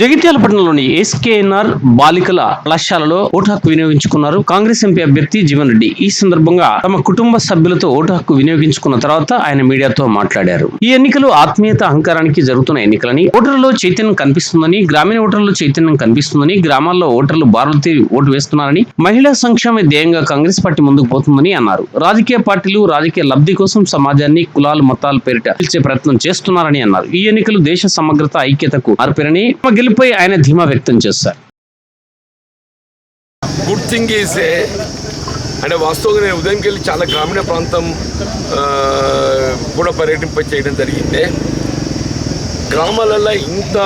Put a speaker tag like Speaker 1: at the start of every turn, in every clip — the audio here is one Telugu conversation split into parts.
Speaker 1: జగిత్యాల పట్టణంలోని ఎస్కేఎన్ఆర్ బాలికల కళాశాలలో ఓటు హక్కు వినియోగించుకున్నారు. కాంగ్రెస్ ఎంపీ అభ్యర్థి జీవన్ రెడ్డి. ఈ సందర్భంగా తమ కుటుంబ సభ్యులతో ఓటు హక్కు వినియోగించుకున్న తర్వాత ఆయన మీడియాతో మాట్లాడారు. ఈ ఎన్నికలు ఆత్మీయత అహంకారానికి జరుగుతున్న ఎన్నికలని ఓటర్లలో చైతన్యం కనిపిస్తుందని గ్రామీణ ఓటర్లలో చైతన్యం కనిపిస్తుందని గ్రామాల్లో ఓటర్లు బారులు తీరి ఓటు వేస్తున్నారని మహిళా సంక్షేమ ధ్యేయంగా కాంగ్రెస్ పార్టీ ముందుకు పోతుందని అన్నారు. రాజకీయ పార్టీలు రాజకీయ లబ్ధి కోసం సమాజాన్ని కులాలు మతాలు పేరిట పిలిచే ప్రయత్నం చేస్తున్నారని అన్నారు. ఈ ఎన్నికలు దేశ సమగ్రత ఐక్యతకు మార్పిరని తమ గెలుపై ఆయన ధీమా వ్యక్తం చేశారు
Speaker 2: గుడ్ థింగ్ ఈజ్ అంటే వాస్తవంగా నేను ఉదయంకి వెళ్ళి చాలా గ్రామీణ ప్రాంతం కూడా పర్యటింప చేయడం జరిగింది. గ్రామాలలో ఇంత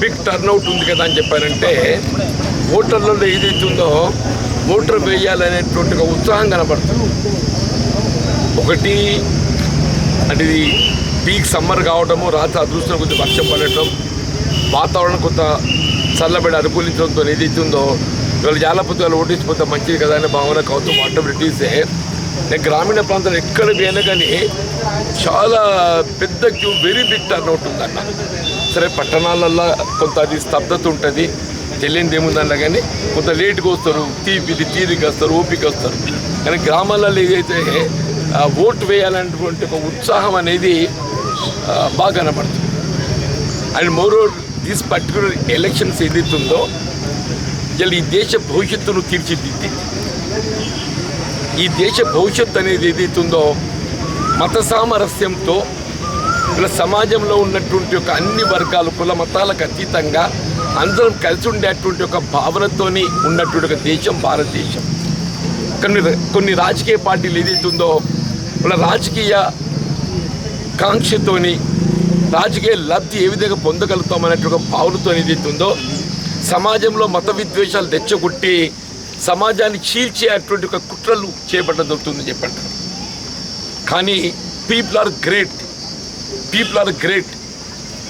Speaker 2: బిగ్ టర్న్అవుట్ ఉంది కదా అని చెప్పారంటే ఓటర్లలో ఏదైతే ఉందో ఓటర్ వేయాలనేటువంటి ఒక ఉత్సాహం కనబడుతుంది. ఒకటి అంటే ఇది పీక్ సమ్మర్ కావడము రాత్రి అదృష్టం కొద్దిగా వర్షం పడటం వాతావరణం కొంత చల్లబడి అనుకూలించడంతో ఏదైతే ఉందో ఇవాళ జాలపతి వాళ్ళు ఓటించిపోతే మంచిది కదా అనే భావన కౌతం బ్రిటీసే నేను గ్రామీణ ప్రాంతాలు ఎక్కడ పోయినా కానీ చాలా పెద్ద క్యూ వెరీ బిగ్ టర్న్అవుట్ ఉందన్న. సరే పట్టణాలల్లో కొంత అది స్తబ్దత ఉంటుంది. తెలియనిది ఏముందన్న కానీ కొంత లేట్గా వస్తారు. తీపిది తీరిక వస్తారు ఓపిక వస్తారు. కానీ గ్రామాలలో ఏదైతే ఓటు వేయాలనేటువంటి ఒక ఉత్సాహం అనేది బాగా కనబడుతుంది. And moreover this particular elections ఏదైతుందో ఇలా ఈ దేశ భవిష్యత్తును తీర్చిదిద్ది. ఈ దేశ భవిష్యత్తు అనేది ఏదైతుందో మత సామరస్యంతో ఇలా సమాజంలో ఉన్నటువంటి ఒక అన్ని వర్గాలు కుల మతాలకు అతీతంగా అందరం కలిసి ఉండేటువంటి ఒక భావనతోని ఉన్నటువంటి ఒక దేశం భారతదేశం. కొన్ని కొన్ని రాజకీయ పార్టీలు ఏదైతుందో వాళ్ళ రాజకీయ కాంక్షతోని రాజకీయ లబ్ధి ఏ విధంగా పొందగలుగుతామనేటువంటి ఒక భావనతో ఏదైతే ఉందో సమాజంలో మత విద్వేషాలు తెచ్చగొట్టి సమాజాన్ని చీల్చే అటువంటి ఒక కుట్రలు చేపట్టడం జరుగుతుందని చెప్పండి. కానీ people are great people are great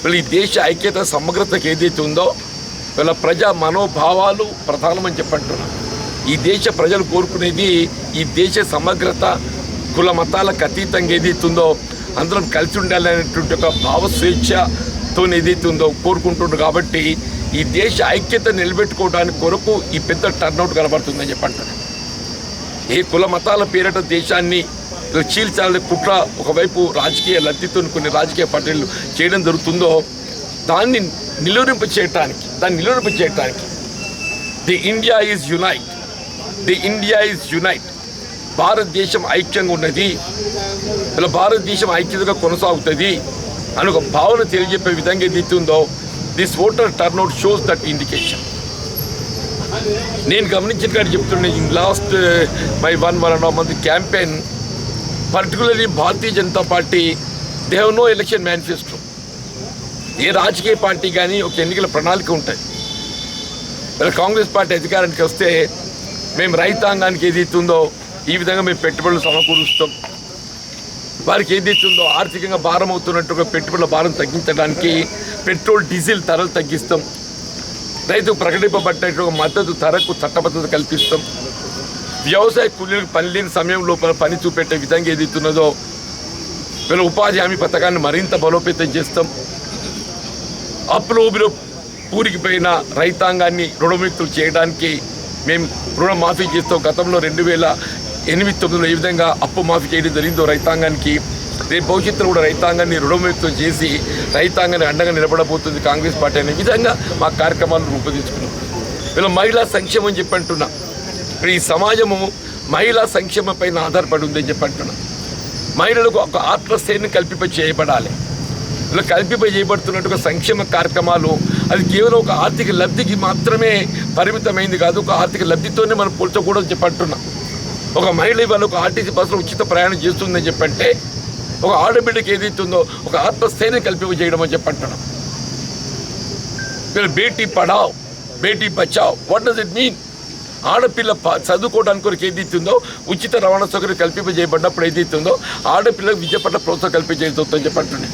Speaker 2: వీళ్ళ ఈ దేశ ఐక్యత సమగ్రతకు ఏదైతే ఉందో వీళ్ళ ప్రజా మనోభావాలు ప్రధానమని చెప్పంటున్నాను ఈ దేశ ప్రజలు కోరుకునేది ఈ దేశ సమగ్రత కుల మతాలకు అతీతంగా ఏదైతే ఉందో అందరం కలిసి ఉండాలనేటువంటి ఒక భావ స్వేచ్ఛతో ఏదైతే ఉందో కోరుకుంటుండ్రు కాబట్టి ఈ దేశ ఐక్యత నిలబెట్టుకోవడానికి కొరకు ఈ పెద్ద టర్నౌట్ కనబడుతుందని చెప్పంటారు ఏ కుల మతాల పేరిట దేశాన్ని చీల్చాలని కుట్ర ఒకవైపు రాజకీయ లబ్ధితో కొన్ని రాజకీయ పార్టీలు చేయడం జరుగుతుందో దాన్ని నిలువరింప చేయటానికి దాన్ని నిలువరింప చేయటానికి the India is unite the India is unite భారతదేశం ఐక్యంగా ఉన్నది. ఇలా భారతదేశం ఐక్యతగా కొనసాగుతుంది అని ఒక భావన తెలియజెప్పే విధంగా ఏదైతే this voter turnout shows that indication నేను గమనించిన కాడ చెప్తుండే in last my one one and half month campaign particularly Bharatiya Janata party they have no election manifesto ఏ రాజకీయ పార్టీ కానీ ఒక ఎన్నికల ప్రణాళిక ఉంటుంది మరి కాంగ్రెస్ పార్టీ అధికారానికి వస్తే మేము రైతాంగానికి ఏది ఇస్తుందో ఈ విధంగా మేము పెట్టుబడులు సమకూరుస్తాం. వారికి ఏది ఇస్తుందో ఆర్థికంగా భారం అవుతున్నట్టుగా పెట్టుబడుల భారం తగ్గించడానికి పెట్రోల్ డీజిల్ ధరలు తగ్గిస్తాం. రైతుకు ప్రకటింపబడ్డ మద్దతు ధరకు చట్టబద్ధత కల్పిస్తాం. వ్యవసాయ కూలీలకు పని లేని సమయం లోపల పని చూపెట్టే విధంగా ఏది ఇస్తున్నదో వీళ్ళ ఉపాధి హామీ పథకాన్ని మరింత బలోపేతం చేస్తాం. అప్పుల ఊబిలో పూరికిపోయిన రైతాంగాన్ని రుణముక్తులు చేయడానికి మేము రుణమాఫీ చేస్తాం. గతంలో రెండు వేల ఎనిమిది తొమ్మిదిలో ఏ విధంగా అప్పు మాఫీ చేయడం జరిగిందో రైతాంగానికి రేపు భవిష్యత్తులో కూడా రైతాంగాన్ని రుణముక్తం చేసి రైతాంగాన్ని అండగా నిలబడబోతుంది కాంగ్రెస్ పార్టీ అనే విధంగా మా కార్యక్రమాలను రూపొందించుకున్నాం. ఇలా మహిళా సంక్షేమం చెప్పి అంటున్నా ఇప్పుడు ఈ సమాజము మహిళా సంక్షేమం పైన ఆధారపడి ఉందని చెప్పి అంటున్నా మహిళలకు ఒక ఆత్మస్థైర్యం కల్పింప చేయబడాలి. ఇలా కల్పింప చేయబడుతున్నట్టు సంక్షేమ కార్యక్రమాలు అది కేవలం ఒక ఆర్థిక లబ్ధికి మాత్రమే పరిమితమైంది కాదు ఒక ఆర్థిక లబ్ధితోనే మనం పోల్చకూడదు చెప్పంటున్నాం. ఒక మహిళ ఇవాళ ఒక ఆర్టీసీ బస్సులో ఉచిత ప్రయాణం చేస్తుందని చెప్పంటే ఒక ఆడబిడ్డకి ఏదైతుందో ఒక ఆత్మస్థైర్యం కల్పింప చేయడం అని చెప్పంటున్నాం వీళ్ళు Beti Padhao Beti Bachao. What does it mean ఆడపిల్ల చదువుకోవడానికి కొరకు ఏదైతుందో ఉచిత రవాణా సౌకర్యం కల్పింపజేయబడినప్పుడు ఏదైతుందో ఆడపిల్లకు విద్య పట్ల ప్రోత్సాహం కల్పించేస్తుందని చెప్పంటున్నాయి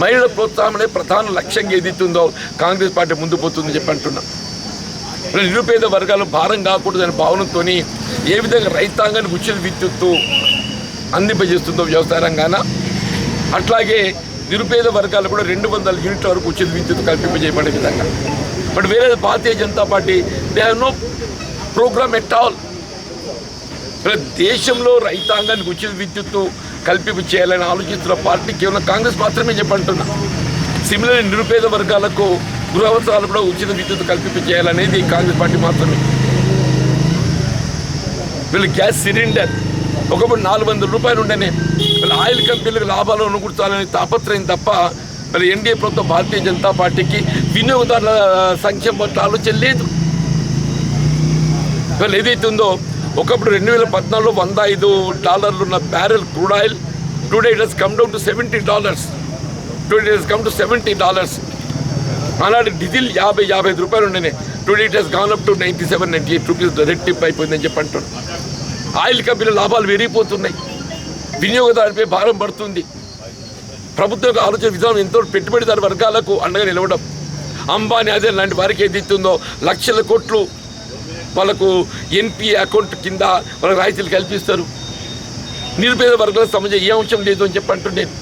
Speaker 2: మహిళల ప్రోత్సాహమే ప్రధాన లక్ష్యంగా ఏదైతుందో కాంగ్రెస్ పార్టీ ముందు పోతుందని చెప్పి నిరుపేద వర్గాలు భారం కాకూడదనే భావనతో ఏ విధంగా రైతాంగానికి ఉచిత విద్యుత్తు అందింపజేస్తుందో వ్యవసాయ రంగాన అట్లాగే నిరుపేద వర్గాలు కూడా రెండు వందల యూనిట్ల వరకు ఉచిత విద్యుత్ కల్పింపజేయబడే విధంగా. బట్ వేరే Bharatiya Janata party they have no programme at all. దేశంలో రైతాంగానికి ఉచిత విద్యుత్తు కల్పింపు చేయాలని ఆలోచిస్తున్న పార్టీ కేవలం కాంగ్రెస్ మాత్రమే చెప్పంటున్నా. సిమిలర్ నిరుపేద వర్గాలకు గృహ అవసరాలు కూడా ఉచిత విద్యుత్ కల్పింపజేయాలనేది కాంగ్రెస్ పార్టీ మాత్రమే. వీళ్ళు గ్యాస్ సిలిండర్ ఒకప్పుడు నాలుగు వందల రూపాయలు ఉండేనే. వీళ్ళు ఆయిల్ కంపెనీలకు లాభాలు అనుకుంటారనే తాపత్రయం తప్ప మరి ఎన్డీఏ ప్రభుత్వం భారతీయ జనతా పార్టీకి వినియోగదారుల సంక్షేమ పట్ల ఆలోచన లేదు. వీళ్ళు ఏదైతే ఉందో ఒకప్పుడు రెండు వేల పద్నాలుగులో వంద ఐదు డాలర్లు ఉన్న barrel crude oil today it has come down to seventy dollars today it has come to seventy dollars ఆనాడు డీజిల్ యాభై యాభై ఐదు రూపాయలు ఉండేనే. Today it has gone up to ninety seven ninety eight rupees రెట్టింపు అయిపోయిందని చెప్పి అంటున్నాను ఆయిల్ కంపెనీ లాభాలు పెరిగిపోతున్నాయి వినియోగదారుపై భారం పడుతుంది. ప్రభుత్వం యొక్క ఆలోచన విధానం ఎంతో పెట్టుబడిదారు వర్గాలకు అండగా నిలవడం. అంబానీ అదే లాంటి వారికి ఏది ఇస్తుందో లక్షల కోట్లు వాళ్ళకు ఎన్పి అకౌంట్ కింద వాళ్ళకి రాయితీలు కల్పిస్తారు. నిరుపేద వర్గాల సంబంధించి ఏ అంశం లేదు అని చెప్పి అంటున్నాను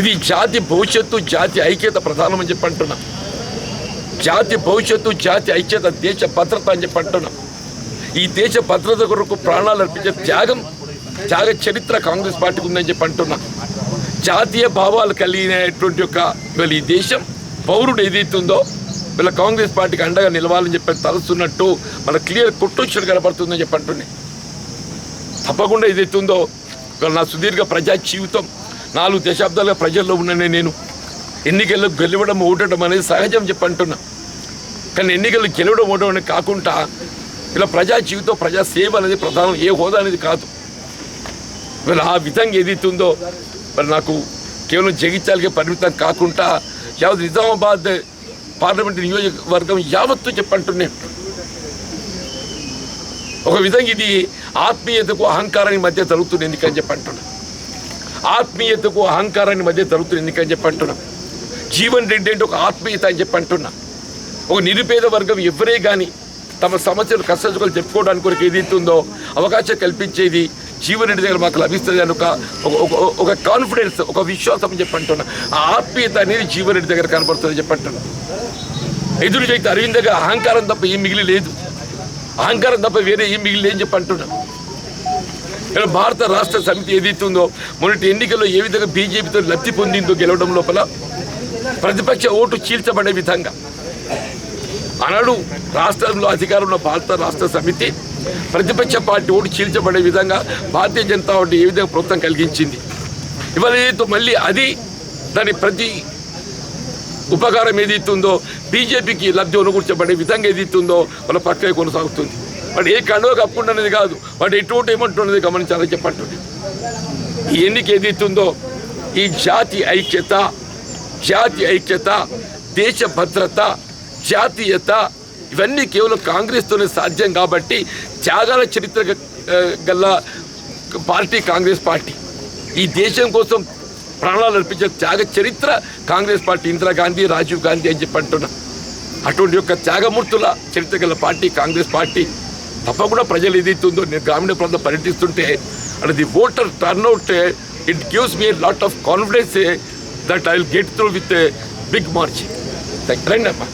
Speaker 2: ఇది జాతి భవిష్యత్తు జాతి ఐక్యత ప్రధానం అని చెప్పి అంటున్నా. జాతి భవిష్యత్తు జాతి ఐక్యత దేశ భద్రత అని చెప్పి అంటున్నా. ఈ దేశ భద్రత కొరకు ప్రాణాలు అర్పించే త్యాగం త్యాగ చరిత్ర కాంగ్రెస్ పార్టీకి ఉందని చెప్పి అంటున్నా. జాతీయ భావాలు కలిగినటువంటి యొక్క వీళ్ళ ఈ దేశం పౌరుడు ఏదైతుందో వీళ్ళ కాంగ్రెస్ పార్టీకి అండగా నిలవాలని చెప్పి తలుస్తున్నట్టు మన క్లియర్ కొట్టొచ్చుడు కనబడుతుందని చెప్పి అంటున్నాయి తప్పకుండా ఏదైతుందో ఇవాళ నా సుదీర్ఘ ప్రజా జీవితం నాలుగు దశాబ్దాలుగా ప్రజల్లో ఉన్ననే నేను. ఎన్నికల్లో గెలవడం ఓటడం అనేది సహజం చెప్పంటున్నా కానీ ఎన్నికలు గెలవడం ఓటడం అనేది కాకుండా ఇలా ప్రజా జీవితం ప్రజా సేవ అనేది ప్రధానం ఏ హోదా అనేది కాదు. ఇవాళ ఆ విధంగా ఏదైతుందో మరి నాకు కేవలం జగిత్యాలకే పరిమితం కాకుండా యావత్ నిజామాబాద్ పార్లమెంట్ నియోజకవర్గం యావత్తు చెప్పంటున్నాను ఒక విధంగా ఇది ఆత్మీయతకు అహంకారానికి మధ్య జరుగుతుంది ఎందుకని చెప్పంటున్నాను ఆత్మీయతకు అహంకారాన్ని మధ్య దొరుకుతుంది ఎందుకని చెప్పి అంటున్నా? జీవన్ రెడ్డి అంటే ఒక ఆత్మీయత అని చెప్పి అంటున్నా. ఒక నిరుపేద వర్గం ఎవరే కానీ తమ సమస్యలు కష్టసుఖాలు చెప్పుకోవడానికి కొరకు ఏదైతుందో ఉందో అవకాశం కల్పించేది జీవన్ రెడ్డి దగ్గర మాకు లభిస్తుంది అని ఒక ఒక- ఒక- కాన్ఫిడెన్స్ ఒక విశ్వాసం అని చెప్పి అంటున్నా. ఆ ఆత్మీయత అనేది జీవన రెడ్డి దగ్గర కనబడుతుంది చెప్పి అంటున్నా. ఎదురు చేస్తే అరవింద్ దగ్గర అహంకారం తప్ప ఏం మిగిలి లేదు. అహంకారం తప్ప వేరే ఏం మిగిలి లేని చెప్పి అంటున్నా. ఇక్కడ భారత రాష్ట్ర సమితి ఏదైతే ఉందో మొన్నటి ఎన్నికల్లో ఏ విధంగా బీజేపీతో లబ్ధి పొందిందో గెలవడం లోపల ప్రతిపక్ష ఓటు చీల్చబడే విధంగా ఆనాడు రాష్ట్రంలో అధికారంలో భారత రాష్ట్ర సమితి ప్రతిపక్ష పార్టీ ఓటు చీల్చబడే విధంగా భారతీయ జనతా పార్టీ ఏ విధంగా ప్రభుత్వం కలిగించింది. ఇవాళ ఏదైతే మళ్ళీ అది దాని ప్రతి ఉపకారం ఏదైతుందో బీజేపీకి లబ్ధి అనుకూర్చబడే విధంగా ఏదైతుందో వాళ్ళ ప్రక్రియ కొనసాగుతుంది. వాడు ఏ కండువ కప్పుకుంటున్నది కాదు. వాడు ఎటువంటి ఏమంటున్నది గమనించాలని చెప్పంటుంది ఈ ఎన్నిక ఏదైతుందో ఈ జాతి ఐక్యత జాతి ఐక్యత దేశ భద్రత జాతీయత ఇవన్నీ కేవలం కాంగ్రెస్తోనే సాధ్యం కాబట్టి త్యాగాల చరిత్ర గల పార్టీ కాంగ్రెస్ పార్టీ. ఈ దేశం కోసం ప్రాణాలు అర్పించే త్యాగ చరిత్ర కాంగ్రెస్ పార్టీ ఇందిరాగాంధీ రాజీవ్ గాంధీ అని చెప్పి అంటున్నా అటువంటి యొక్క త్యాగమూర్తుల చరిత్ర గల పార్టీ కాంగ్రెస్ పార్టీ తప్పకుండా ప్రజలు ఏదైతుందో నేను గ్రామీణ ప్రాంతం పర్యటిస్తుంటే and the voter turnout it gives me lot of confidence that I will get through with big march రండి అమ్మా.